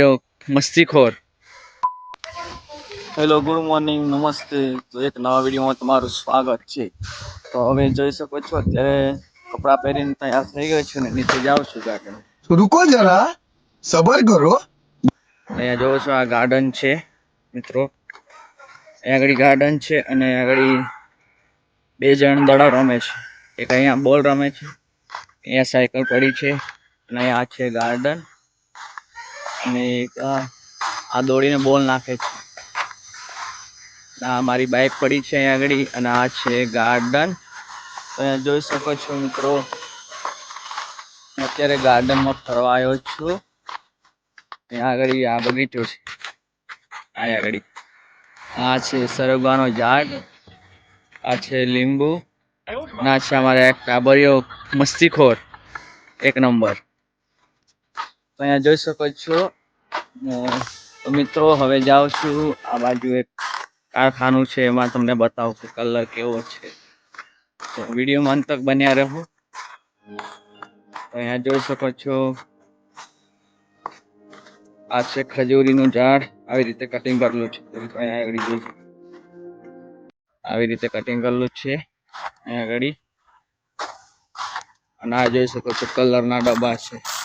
એવો મસ્તીખોર. Hello good morning નમસ્તે. તો એક નવા વિડીયોમાં તમારું સ્વાગત છે. તો હવે જોઈ શકો છો અત્યારે કપડાં પહેરીને તૈયાર થઈ ગયો છે ને નીચે જાઉં છું ગાર્ડન. રૂકો જરા સબર કરો. અહીંયા જોવો છો આ ગાર્ડન છે મિત્રો. અહીંયા આગળ ગાર્ડન છે અને આગળ બે જણ દડા રમે છે. એક અહીંયા બોલ રમે છે અહીંયા સાયકલ પડી છે અને અહીંયા આ છે ગાર્ડન. અને એક આ દોડીને બોલ નાખે છે. આ મારી બાઇક પડી છે અહીંયા આગળ અને આ છે ગાર્ડન. અહીંયા જોઈ શકો છો મિત્રો અત્યારે ગાર્ડનમાં ફરવા આવ્યો છું. અહીંયા આગળ આ બગીચો છે. આ આગળ. આ છે સરગવાનો ઝાડ. આ છે લીંબુ. ના છે અમારે એક ટાબરિયો મસ્તીખોર. એક નંબર. અહીંયા જોઈ શકો છો તો મિત્રો, હવે જાઉં છું આ બાજુ એક કારખાનું છે, એમાં તમને બતાવું કે કલર કેવો છે. તો વિડીયોમાં અંતક બન્યા રહો. અહીંયા જોઈ શકો છો, આ છે ખજૂરીનું ઝાડ. આવી રીતે કટિંગ કરેલું છે. અહીંયા આગળ. આવી રીતે કટિંગ કરેલું છે. અહીંયા આગળ. અને આ જોઈ શકો છો, કલરના ડબ્બા છે.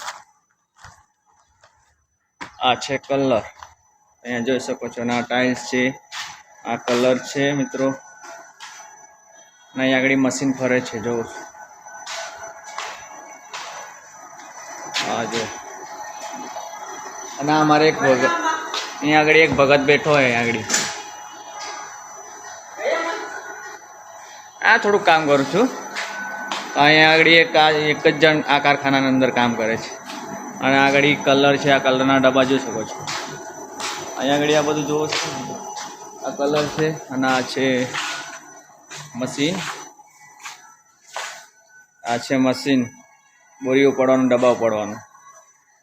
આ છે કલર. અહીંયા જોઈ શકો છો, અને આ ટાઇલ્સ છે, આ કલર છે મિત્રો. અહીંયા આગળ મશીન ફરે છે જોઉં હા જો અને અમારે એક ભગત અહીંયા આગળ એક ભગત બેઠો હોય આગળ. આ થોડુંક કામ કરું છું. અહીંયા આગળ એક આ એક જ જણ આ કારખાનાની અંદર કામ કરે છે. અને આગળ કલર છે, આ કલરના ડબ્બા જોઈ શકો છો. અહીંયા આગળ આ બધું જોવો છો? આ કલર છે અને આ છે મશીન આ છે મશીન બોરીઓ પડવાનું ડબ્બા પડવાનું.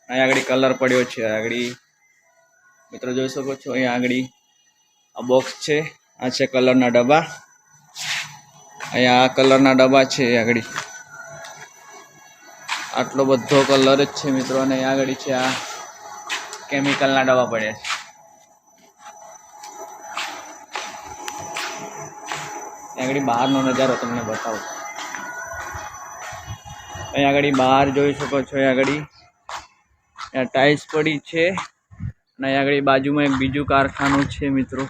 અહીંયા આગળ કલર પડ્યો છે આગળ મિત્રો જોઈ શકો છો, અહીંયા આગળ આ બોક્સ છે, આ છે કલરના ડબ્બા. અહીંયા આ કલરના ડબ્બા છે આગળ આટલો બધો કલર જ છે મિત્રો, અને અહીંયા આગળ છે આ કેમિકલના ડબ્બા પડ્યા છે. આગળ બહારનો નજારો તમને બતાવું. અહીંયા આગળ બહાર જોઈ શકો છો અહીંયા આગળ ત્યાં ટાઇલ્સ પડી છે, અને અહીંયા આગળ બાજુમાં એક બીજું કારખાનું છે મિત્રો.